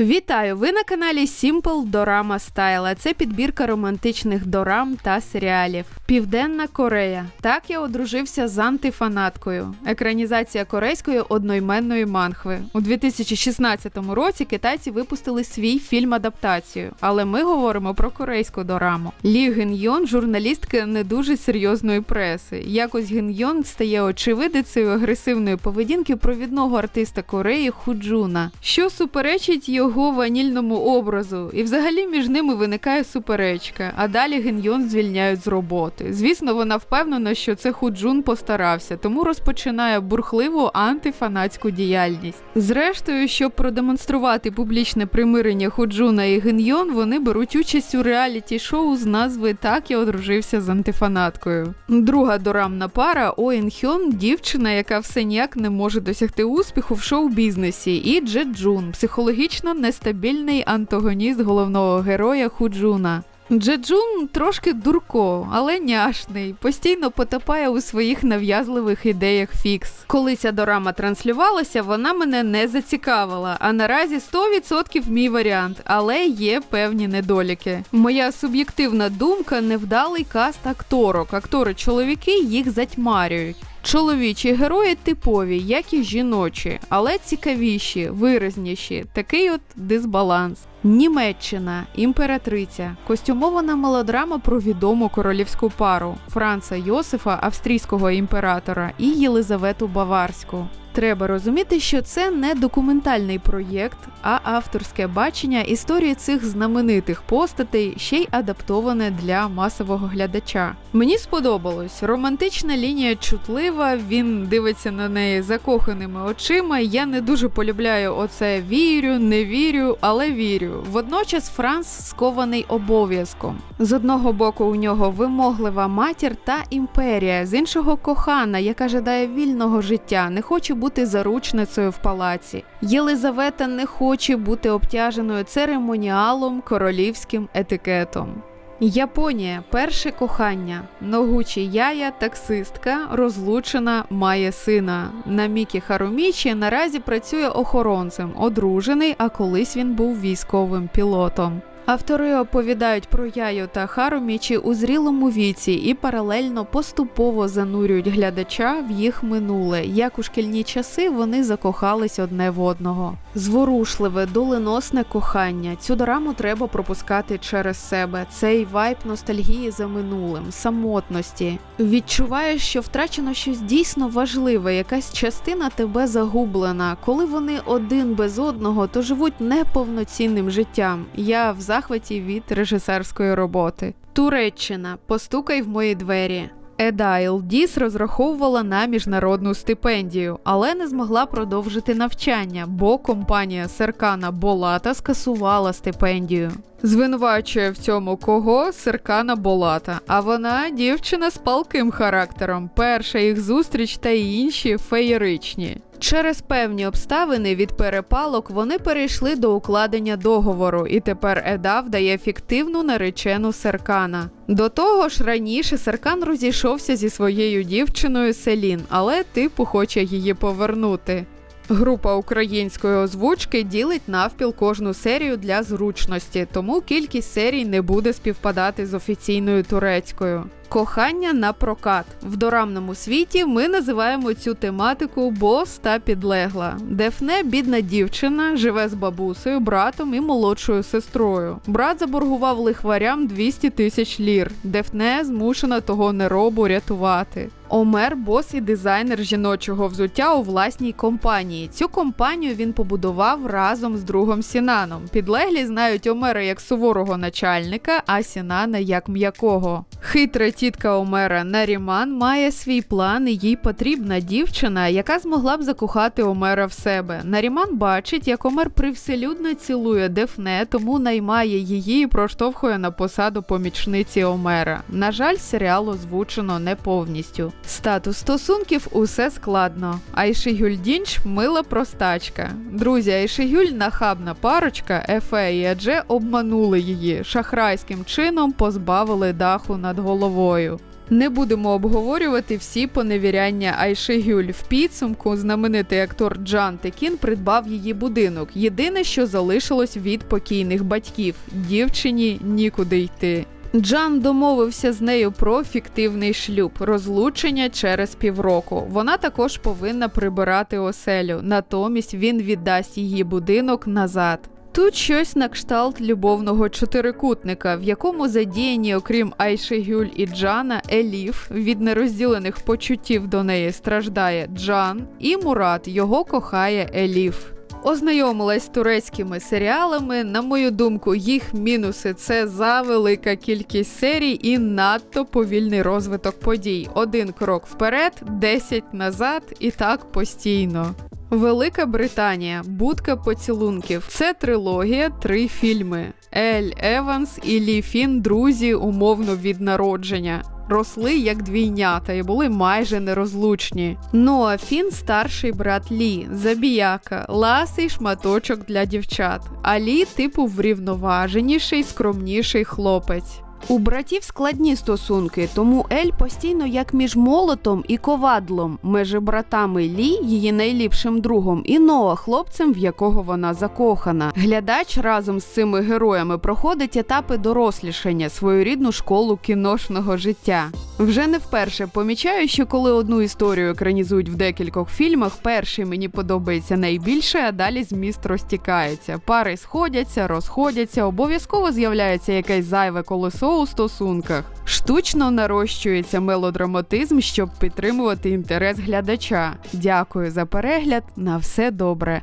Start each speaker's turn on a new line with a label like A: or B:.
A: Вітаю! Ви на каналі Simple Dorama Style. Це підбірка романтичних дорам та серіалів. Південна Корея. Так я одружився з антифанаткою. Екранізація корейської одноіменної манхви. У 2016 році китайці випустили свій фільм-адаптацію, але ми говоримо про корейську дораму. Лі Ген Йон, журналістка не дуже серйозної преси. Якось Ген Йон стає очевидицею агресивної поведінки провідного артиста Кореї Худжуна, що суперечить його ванільному образу, і взагалі між ними виникає суперечка. А далі Геньйон звільняють з роботи. Звісно, вона впевнена, що це Худжун постарався, тому розпочинає бурхливу антифанатську діяльність. Зрештою, щоб продемонструвати публічне примирення Худжуна і Геньйон, вони беруть участь у реаліті-шоу з назви Так я одружився з антифанаткою. Друга дорамна пара Оін Хьон, дівчина, яка все ніяк не може досягти успіху в шоу-бізнесі, і Джет Джун, психологічно нестабільний антагоніст головного героя Худжуна. Джеджун трошки дурко, але няшний, постійно потопає у своїх нав'язливих ідеях фікс. Коли ця дорама транслювалася, вона мене не зацікавила. А наразі 100% мій варіант, але є певні недоліки. Моя суб'єктивна думка невдалий каст акторок. Актори чоловіки їх затьмарюють. Чоловічі герої типові, як і жіночі, але цікавіші, виразніші. Такий от дисбаланс. Німеччина, імператриця, костюмована мелодрама про відому королівську пару Франца Йосифа, австрійського імператора, і Єлизавету Баварську. Треба розуміти, що це не документальний проєкт, а авторське бачення історії цих знаменитих постатей ще й адаптоване для масового глядача. Мені сподобалось. Романтична лінія чутлива, він дивиться на неї закоханими очима. Я не дуже полюбляю оце вірю, не вірю, але вірю. Водночас Франц скований обов'язком. З одного боку, у нього вимоглива матір та імперія, з іншого кохана, яка жадає вільного життя, не хоче бути заручницею в палаці. Єлизавета не хоче бути обтяженою церемоніалом королівським етикетом. Японія перше кохання. Ногучі яя, таксистка, розлучена, має сина. Намікі Харумічі наразі працює охоронцем, одружений, а колись він був військовим пілотом. Автори оповідають про Яю та Харумічі у зрілому віці і паралельно поступово занурюють глядача в їх минуле. Як у шкільні часи вони закохались одне в одного. Зворушливе, доленосне кохання. Цю дораму треба пропускати через себе. Цей вайб ностальгії за минулим, самотності. Відчуваєш, що втрачено щось дійсно важливе, якась частина тебе загублена. Коли вони один без одного, то живуть неповноцінним життям. Я в захваті від режисерської роботи. Туреччина, постукай в мої двері. Еда Діс розраховувала на міжнародну стипендію, але не змогла продовжити навчання, бо компанія Серкана Болата скасувала стипендію. Звинувачує в цьому кого Серкана Болата. А вона дівчина з палким характером. Перша їх зустріч та інші феєричні. Через певні обставини від перепалок вони перейшли до укладення договору, і тепер Еда вдає фіктивну наречену Серкана. До того ж, раніше Серкан розійшовся зі своєю дівчиною Селін, але типу хоче її повернути. Група української озвучки ділить навпіл кожну серію для зручності, тому кількість серій не буде співпадати з офіційною турецькою. Кохання на прокат в дорамному світі ми називаємо цю тематику бос та підлегла. Дефне бідна дівчина, живе з бабусею, братом і молодшою сестрою. Брат заборгував лихварям 200 тисяч лір. Дефне змушена того неробу рятувати. Омер бос і дизайнер жіночого взуття у власній компанії. Цю компанію він побудував разом з другом Сінаном. Підлеглі знають Омера як суворого начальника, а Сінана як м'якого. Хитра тітка Омера Наріман має свій план, і їй потрібна дівчина, яка змогла б закохати Омера в себе. Наріман бачить, як Омер привселюдно цілує Дефне, тому наймає її і проштовхує на посаду помічниці Омера. На жаль, серіал озвучено не повністю. Статус стосунків усе складно. Айшигюль Дінч мила простачка. Друзі, Айшигюль нахабна парочка, Ефе і Едже обманули її, шахрайським чином позбавили даху над головою. Головою. Не будемо обговорювати всі поневіряння Айши Гюль. В підсумку знаменитий актор Джан Текін придбав її будинок. Єдине, що залишилось від покійних батьків дівчині нікуди йти. Джан домовився з нею про фіктивний шлюб, розлучення через півроку. Вона також повинна прибирати оселю. Натомість він віддасть її будинок назад. Тут щось на кшталт любовного чотирикутника, в якому задіяні, окрім Айши Гюль і Джана, Еліф від нерозділених почуттів до неї страждає Джан, і Мурат його кохає Еліф. Ознайомилась з турецькими серіалами. На мою думку, їх мінуси це завелика кількість серій і надто повільний розвиток подій. Один крок вперед, 10 назад, і так постійно. Велика Британія, будка поцілунків. Це трилогія, три фільми. Ель Еванс і Лі Фін друзі умовно від народження. Росли як двійнята і були майже нерозлучні. Ноа Фін старший брат Лі, забіяка, ласий шматочок для дівчат. А Лі, типу, врівноваженіший, скромніший хлопець. У братів складні стосунки, тому Ель постійно як між молотом і ковадлом, межі братами Лі, її найліпшим другом, і Ноа, хлопцем, в якого вона закохана. Глядач разом з цими героями проходить етапи дорослішання, свою рідну школу кіношного життя. Вже не вперше помічаю, що коли одну історію екранізують в декількох фільмах, перший мені подобається найбільше, а далі зміст розтікається. Пари сходяться, розходяться, обов'язково з'являється якесь зайве колесо у стосунках. Штучно нарощується мелодраматизм, щоб підтримувати інтерес глядача. Дякую за перегляд. На все добре.